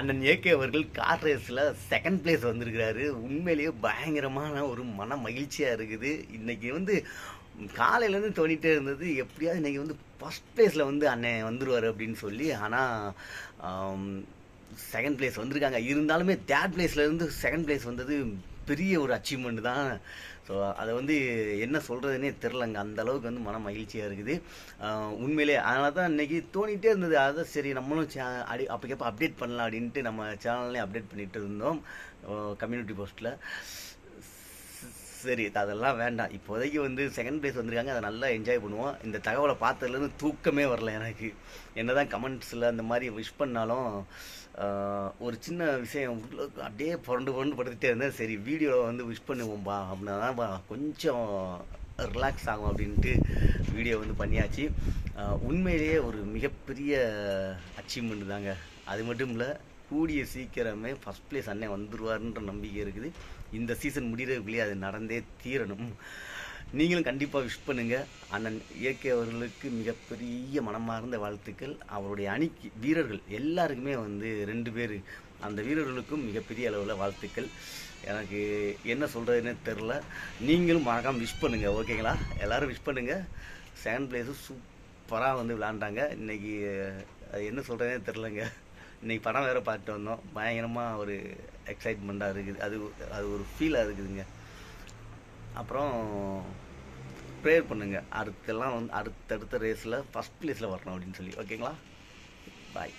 அண்ணன் ஏகே அவர்கள் கார் ரேஸில் செகண்ட் பிளேஸ் வந்திருக்கிறாரு. உண்மையிலேயே பயங்கரமான ஒரு மன மகிழ்ச்சியாக இருக்குது. இன்றைக்கி வந்து காலையிலேருந்து தோணிட்டே இருந்தது. எப்படியாவது இன்றைக்கி வந்து ஃபஸ்ட் பிளேஸில் வந்து அண்ணன் வந்துடுவார் அப்படின்னு சொல்லி ஆனால் செகண்ட் பிளேஸ் வந்திருக்காங்க. இருந்தாலுமே தேர்ட் பிளேஸ்லேருந்து செகண்ட் பிளேஸ் வந்தது பெரிய ஒரு அச்சீவ்மெண்ட் தான். ஸோ அதை வந்து என்ன சொல்கிறதுனே தெரிலங்க அந்த அளவுக்கு வந்து மன மகிழ்ச்சியாக இருக்குது. உண்மையிலே அதனால தான் இன்றைக்கி தோணிகிட்டே இருந்தது. அதான் சரி நம்மளும் சே அடி அப்போக்கப்போ அப்டேட் பண்ணலாம் அப்படின்ட்டு நம்ம சேனல்லையும் அப்டேட் பண்ணிகிட்டு இருந்தோம். கம்யூனிட்டி போஸ்ட்டில் சரி அதெல்லாம் வேண்டாம். இப்போதைக்கு வந்து செகண்ட் ப்ரைஸ் வந்திருக்காங்க அதை நல்லா என்ஜாய் பண்ணுவோம். இந்த தகவலை பார்த்ததுலேருந்து தூக்கமே வரல எனக்கு. என்னதான் கமெண்ட்ஸில் அந்த மாதிரி விஷ் பண்ணாலும் ஒரு சின்ன விஷயம் அப்படியே புரண்டு புரண்டு படுத்துட்டே இருந்தேன். சரி வீடியோவில் வந்து விஷ் பண்ணுவோம்பா அப்படின்னா தான் பா கொஞ்சம் ரிலாக்ஸ் ஆகும் அப்படின்ட்டு வீடியோ வந்து பண்ணியாச்சு. உண்மையிலேயே ஒரு மிகப்பெரிய அச்சீவ்மெண்ட் தாங்க. அது மட்டும் இல்லை கூடிய சீக்கிரமே ஃபஸ்ட் பிளேஸ் அண்ணன் வந்துடுவாருன்ற நம்பிக்கை இருக்குது. இந்த சீசன் முடிகிறதுக்குள்ளேயே அது நடந்தே தீரணும். நீங்களும் கண்டிப்பாக விஷ் பண்ணுங்கள் அண்ணன் இயற்கை அவர்களுக்கு மிகப்பெரிய மனமார்ந்த வாழ்த்துக்கள். அவருடைய அணிக்கு வீரர்கள் எல்லாருக்குமே வந்து ரெண்டு பேர். அந்த வீரர்களுக்கும் மிகப்பெரிய அளவில் வாழ்த்துக்கள். எனக்கு என்ன சொல்கிறதுன்னு தெரில நீங்களும் மறக்காம விஷ் பண்ணுங்கள் ஓகேங்களா எல்லாரும் விஷ் பண்ணுங்கள் செகண்ட் பிளேஸும் சூப்பராக வந்து விளாண்டாங்க இன்றைக்கி அது என்ன சொல்கிறதுனே தெரிலங்க இன்னைக்கு படம் வேறு பார்த்துட்டு வந்தோம். பயங்கரமாக ஒரு எக்ஸைட்மெண்ட்டாக இருக்குது. அது அது ஒரு ஃபீலாக இருக்குதுங்க. அப்புறம் ப்ரேயர் பண்ணுங்கள் அடுத்தெல்லாம் வந்து அடுத்தடுத்த ரேஸில் ஃபஸ்ட் ப்ளேஸில் வரணும் அப்படின்னு சொல்லி. ஓகேங்களா பாய்